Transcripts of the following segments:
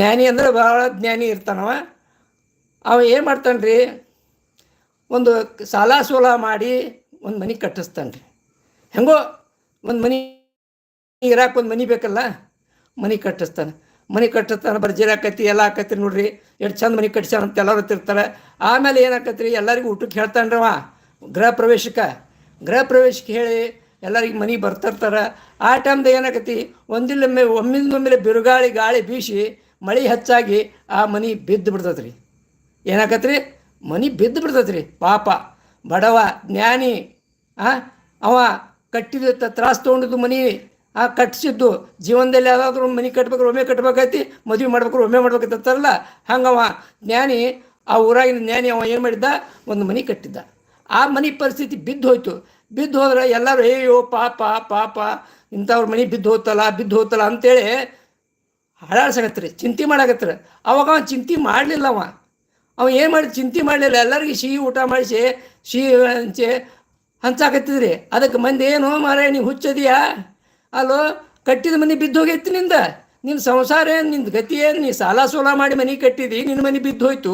ಜ್ಞಾನಿ ಅಂದ್ರೆ ಭಾಳ ಜ್ಞಾನಿ ಇರ್ತಾನವ. ಅವ ಏನು ಮಾಡ್ತಾನೆ ರೀ ಒಂದು ಸಾಲ ಸೋಲ ಮಾಡಿ ಒಂದು ಮನೆ ಕಟ್ಟಿಸ್ತಾನೆ ರೀ ಹೆಂಗೋ ಒಂದು ಮನೆ ಇರಾಕ ಒಂದು ಮನೆ ಬೇಕಲ್ಲ, ಮನೆ ಕಟ್ಟಿಸ್ತಾನೆ. ಮನೆ ಕಟ್ಟಿಸ್ತಾನೆ ಬರ್ಜಿರ ಆಕತಿ ಎಲ್ಲ ಆಕತಿ ನೋಡ್ರಿ. ಎಷ್ಟು ಚಂದ ಮನೆ ಕಟ್ಸ್ಯಾನ ಅಂತ ಎಲ್ಲರೂ ತಿರ್ತಾರೆ. ಆಮೇಲೆ ಏನಾಕತ್ರಿ? ರೀ ಎಲ್ಲರಿಗೂ ಊಟಕ್ಕೆ ಹೇಳ್ತಾನೆ ಅವ ಗೃಹ ಪ್ರವೇಶಕ್ಕೆ. ಗೃಹ ಪ್ರವೇಶಕ್ಕೆ ಹೇಳಿ ಎಲ್ಲರಿಗೆ ಮನೆ ಬರ್ತಿರ್ತಾರೆ. ಆ ಟೈಮ್ದಾಗ ಏನಾಕತಿ? ಒಂದಿಲ್ಲೊಮ್ಮೆ ಒಮ್ಮಿಂದೊಮ್ಮೆಲೆ ಬಿರುಗಾಳಿ, ಗಾಳಿ ಬೀಸಿ ಮಳೆ ಹೆಚ್ಚಾಗಿ ಆ ಮನೆ ಬಿದ್ದು ಬಿಡ್ತದೆ ರೀ ಏನಾಕತ್ರಿ? ಮನೆ ಬಿದ್ದು ಬಿಡ್ತೈತೆ ರೀ ಪಾಪ. ಬಡವ, ಜ್ಞಾನಿ, ಆ, ಅವ ಕಟ್ಟಿದ ತ್ರಾಸು ತೊಗೊಂಡಿದ್ದು ಮನೆ, ಆ, ಕಟ್ಟಿಸಿದ್ದು ಜೀವನದಲ್ಲಿ ಯಾವುದಾದ್ರೂ ಮನೆ ಕಟ್ಬೇಕಾದ್ರೆ ಒಮ್ಮೆ ಕಟ್ಬೇಕೈತಿ ಮದುವೆ ಮಾಡ್ಬೇಕಾದ್ರೆ ಒಮ್ಮೆ ಮಾಡ್ಬೇಕಂತಾರಲ್ಲ ಹಂಗವ ಜ್ಞಾನಿ, ಆ ಊರಾಗಿನ ಜ್ಞಾನಿ ಅವ ಏನು ಮಾಡಿದ್ದ? ಒಂದು ಮನೆ ಕಟ್ಟಿದ್ದ. ಆ ಮನೆ ಪರಿಸ್ಥಿತಿ ಬಿದ್ದು ಹೋಯ್ತು. ಬಿದ್ದು ಹೋದ್ರೆ ಎಲ್ಲರೂ, ಅಯ್ಯೋ, ಪಾಪ ಪಾಪ, ಇಂಥವ್ರ ಮನೆ ಬಿದ್ದು ಹೋತಲ್ಲ ಬಿದ್ದು ಹೋತಲ್ಲ ಅಂತೇಳಿ ಹಾಳಾಡ್ಸಕತ್ರಿ ಚಿಂತೆ ಮಾಡಾಕತ್ರಿ ಅವಾಗ ಅವ ಚಿಂತೆ ಮಾಡಲಿಲ್ಲ ಅವ. ಅವ ಏನು ಮಾಡಿ ಚಿಂತೆ ಮಾಡಲಿಲ್ಲ, ಎಲ್ಲರಿಗೂ ಸಿಹಿ ಊಟ ಮಾಡಿಸಿ, ಸಿಹಿ ಹಂಚಿ ಹಂಚಾಕತ್ತಿದ್ರಿ. ಅದಕ್ಕೆ ಮಂದಿ ಏನು ಮಾರ ನೀವು ಹುಚ್ಚದಿಯಾ? ಅಲ್ಲೋ, ಕಟ್ಟಿದ ಮನೆ ಬಿದ್ದು ಹೋಗೈತಿ ನಿಂದ? ನಿನ್ನ ಸಂಸಾರ ಏನು ನಿನ್ನ ಗತಿ ಏನು? ನೀ ಸಾಲ ಸೋಲ ಮಾಡಿ ಮನೆ ಕಟ್ಟಿದಿ ನಿನ್ನ ಮನೆ ಬಿದ್ದು ಹೋಯ್ತು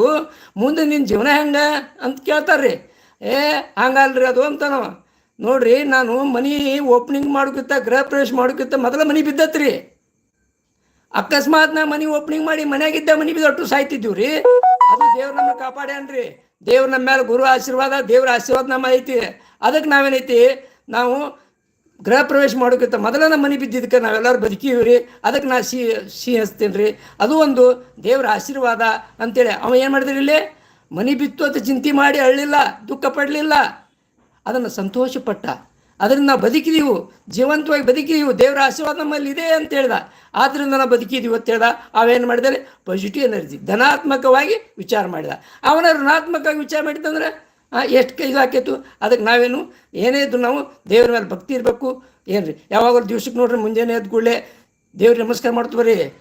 ಮುಂದೆ ನಿನ್ನ ಜೀವನ ಹೆಂಗೆ? ಅಂತ ಕೇಳ್ತಾರ್ರಿ. ಏ, ಹಂಗಲ್ರಿ ಅದು ಅಂತನವ. ನೋಡ್ರಿ, ನಾನು ಮನೆ ಓಪನಿಂಗ್ ಮಾಡೋಕ್ಕಿಂತ, ಗೃಹ ಪ್ರವೇಶ ಮಾಡೋಕ್ಕಿಂತ ಮೊದಲ ಮನೆ ಬಿದ್ದತ್ರಿ. ಅಕಸ್ಮಾತ್ ನಾ ಮನಿ ಓಪನಿಂಗ್ ಮಾಡಿ ಮನೆಯಾಗಿದ್ದ ಮನೆ ಬಿದ್ದೊಟ್ಟು ಸಾಯ್ತಿದ್ದೀವಿ ರೀ ಅದು ದೇವ್ರ ನಮ್ಮನ್ನ ಕಾಪಾಡ್ಯಾನ್ರಿ. ದೇವ್ರ ನಮ್ಮ ಮೇಲೆ ಗುರು ಆಶೀರ್ವಾದ, ದೇವ್ರ ಆಶೀರ್ವಾದ ನಮ್ಮ ಐತಿ. ಅದಕ್ಕೆ ನಾವೇನೈತಿ? ನಾವು ಗೃಹ ಪ್ರವೇಶ ಮಾಡೋಕ್ಕಿಂತ ಮೊದಲ ನಮ್ಮ ಮನೆ ಬಿದ್ದಿದ್ದಕ್ಕೆ ನಾವೆಲ್ಲರೂ ಬದುಕೀವಿ ರೀ ಅದಕ್ಕೆ ನಾ ಸಿ ಸಿ ಹಚ್ತೀನಿ ರೀ ಅದು ಒಂದು ದೇವ್ರ ಆಶೀರ್ವಾದ ಅಂತೇಳಿ. ಅವ ಏನು ಮಾಡಿದ್ರಿ ಇಲ್ಲಿ? ಮನೆ ಬಿತ್ತು ಅಂತ ಚಿಂತೆ ಮಾಡಿ ಅಳ್ಳಿಲ್ಲ, ದುಃಖ ಪಡಲಿಲ್ಲ. ಅದನ್ನು ಸಂತೋಷಪಟ್ಟ. ಅದರಿಂದ ನಾವು ಬದುಕಿದೀವು, ಜೀವಂತವಾಗಿ ಬದುಕಿದೀವು, ದೇವರ ಆಶೀರ್ವಾದ ನಮ್ಮಲ್ಲಿ ಇದೆ ಅಂತ ಹೇಳ್ದ. ಆದ್ದರಿಂದ ನಾವು ಬದುಕಿದೀವಿ ಅಂತ ಹೇಳ್ದ. ಅವೇನು ಮಾಡಿದರೆ ಪಾಸಿಟಿವ್ ಎನರ್ಜಿ ಧನಾತ್ಮಕವಾಗಿ ವಿಚಾರ ಮಾಡಿದ. ಅವನ ಋಣಾತ್ಮಕವಾಗಿ ವಿಚಾರ ಮಾಡಿದಂದ್ರೆ ಎಷ್ಟು ಕೈ ಹಾಕೈತು? ಅದಕ್ಕೆ ನಾವೇನು, ಏನೇ ಇದ್ರು ನಾವು ದೇವ್ರ ಮೇಲೆ ಭಕ್ತಿ ಇರಬೇಕು. ಏನು ರೀ ಯಾವಾಗಲೂ ದಿವ್ಸಕ್ಕೆ ನೋಡ್ರಿ ಮುಂಜಾನೆ ಎದ್ದು ಕೂಡಲೇ ದೇವ್ರಿಗೆ ನಮಸ್ಕಾರ ಮಾಡ್ತೀವಿ ರೀ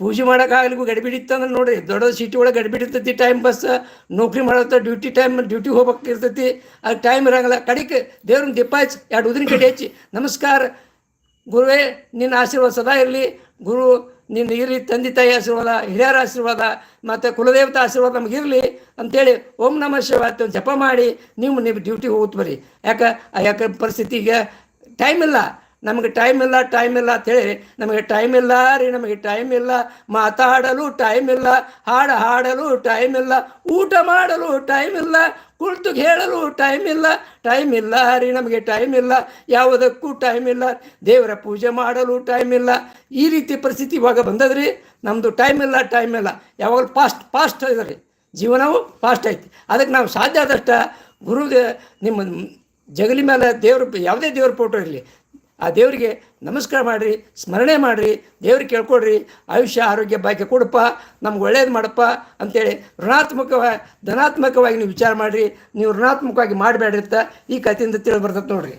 ಪೂಜೆ ಮಾಡೋಕ್ಕಾಗಲಿಗೂ ಗಡಿಬಿಡಿ ಇತ್ತಂದ್ರೆ ನೋಡ್ರಿ ದೊಡ್ಡ ಸಿಟಿ ಒಳಗೆ ಗಡಿಬಿಡಿರ್ತೈತಿ ಟೈಮ್ ಬಸ್ ನೌಕರಿ ಮಾಡತ್ತ ಡ್ಯೂಟಿ ಟೈಮ್ ಡ್ಯೂಟಿ ಹೋಗ್ಬೇಕಿರ್ತೈತಿ ಅದಕ್ಕೆ ಟೈಮ್ ಇರಂಗಿಲ್ಲ. ಕಡಿಕೆ ದೇವ್ರನ್ನ ದೀಪ ಹಚ್ಚಿ ಎರಡು ಉದ್ರಿನ ಕಡೆ ಹಚ್ಚಿ, ನಮಸ್ಕಾರ, ಗುರುವೇ, ನಿನ್ನ ಆಶೀರ್ವಾದ ಸದಾ ಇರಲಿ. ಗುರು ನಿನ್ನ ಇರಲಿ ತಂದೆ ತಾಯಿ ಆಶೀರ್ವಾದ, ಹಿರಿಯರ ಆಶೀರ್ವಾದ, ಮತ್ತು ಕುಲದೇವತಾ ಆಶೀರ್ವಾದ ನಮಗಿರಲಿ ಅಂತೇಳಿ ಓಂ ನಮ ಅಂತ ಜಪ ಮಾಡಿ, ನೀವು ನೀವು ಡ್ಯೂಟಿಗೆ ಹೋಗ್ತು ಬರ್ರಿ. ಯಾಕೆ ಯಾಕೆ ಪರಿಸ್ಥಿತಿಗೆ ಟೈಮ್ ಇಲ್ಲ. ನಮಗೆ ಟೈಮ್ ಇಲ್ಲ ಟೈಮ್ ಇಲ್ಲ ಅಂತೇಳಿ ನಮಗೆ ಟೈಮ್ ಇಲ್ಲ ರೀ, ನಮಗೆ ಟೈಮ್ ಇಲ್ಲ. ಮಾತಾಡಲು ಟೈಮ್ ಇಲ್ಲ, ಹಾಡು ಹಾಡಲು ಟೈಮ್ ಇಲ್ಲ, ಊಟ ಮಾಡಲು ಟೈಮ್ ಇಲ್ಲ, ಕುಳಿತು ಹೇಳಲು ಟೈಮ್ ಇಲ್ಲ ಟೈಮ್ ಇಲ್ಲ ರೀ, ನಮಗೆ ಟೈಮ್ ಇಲ್ಲ. ಯಾವುದಕ್ಕೂ ಟೈಮ್ ಇಲ್ಲ. ದೇವರ ಪೂಜೆ ಮಾಡಲು ಟೈಮ್ ಇಲ್ಲ. ಈ ರೀತಿ ಪರಿಸ್ಥಿತಿ ಇವಾಗ ಬಂದದ್ರಿ ನಮ್ಮದು ಟೈಮ್ ಇಲ್ಲ ಟೈಮ್ ಇಲ್ಲ. ಯಾವಾಗಲೂ ಫಾಸ್ಟ್ ಫಾಸ್ಟ್ ಇದೆ ರೀ. ಜೀವನವು ಫಾಸ್ಟ್ ಐತಿ. ಅದಕ್ಕೆ ನಾವು ಸಾಧ್ಯ ಆದಷ್ಟ ಗುರುದೇ, ನಿಮ್ಮ ಜಗಲಿ ಮೇಲೆ ದೇವ್ರ, ಯಾವುದೇ ದೇವ್ರ ಫೋಟೋ ಇರಲಿ ಆ ದೇವರಿಗೆ ನಮಸ್ಕಾರ ಮಾಡಿರಿ, ಸ್ಮರಣೆ ಮಾಡಿರಿ, ದೇವ್ರಿಗೆ ಕೇಳ್ಕೊಡ್ರಿ, ಆಯುಷ್ಯ, ಆರೋಗ್ಯ, ಭಾಗ್ಯ ಕೊಡಪ್ಪ, ನಮ್ಗೆ ಒಳ್ಳೇದು ಮಾಡಪ್ಪ ಅಂತೇಳಿ ಋಣಾತ್ಮಕವಾಗಿ ಧನಾತ್ಮಕವಾಗಿ ನೀವು ವಿಚಾರ ಮಾಡಿರಿ, ನೀವು ಋಣಾತ್ಮಕವಾಗಿ ಮಾಡಬೇಡ್ರಿ ಅಂತ ಈ ಕಥೆಯಿಂದ ತಿಳಿದು ಬರ್ತದೆ ನೋಡ್ರಿ.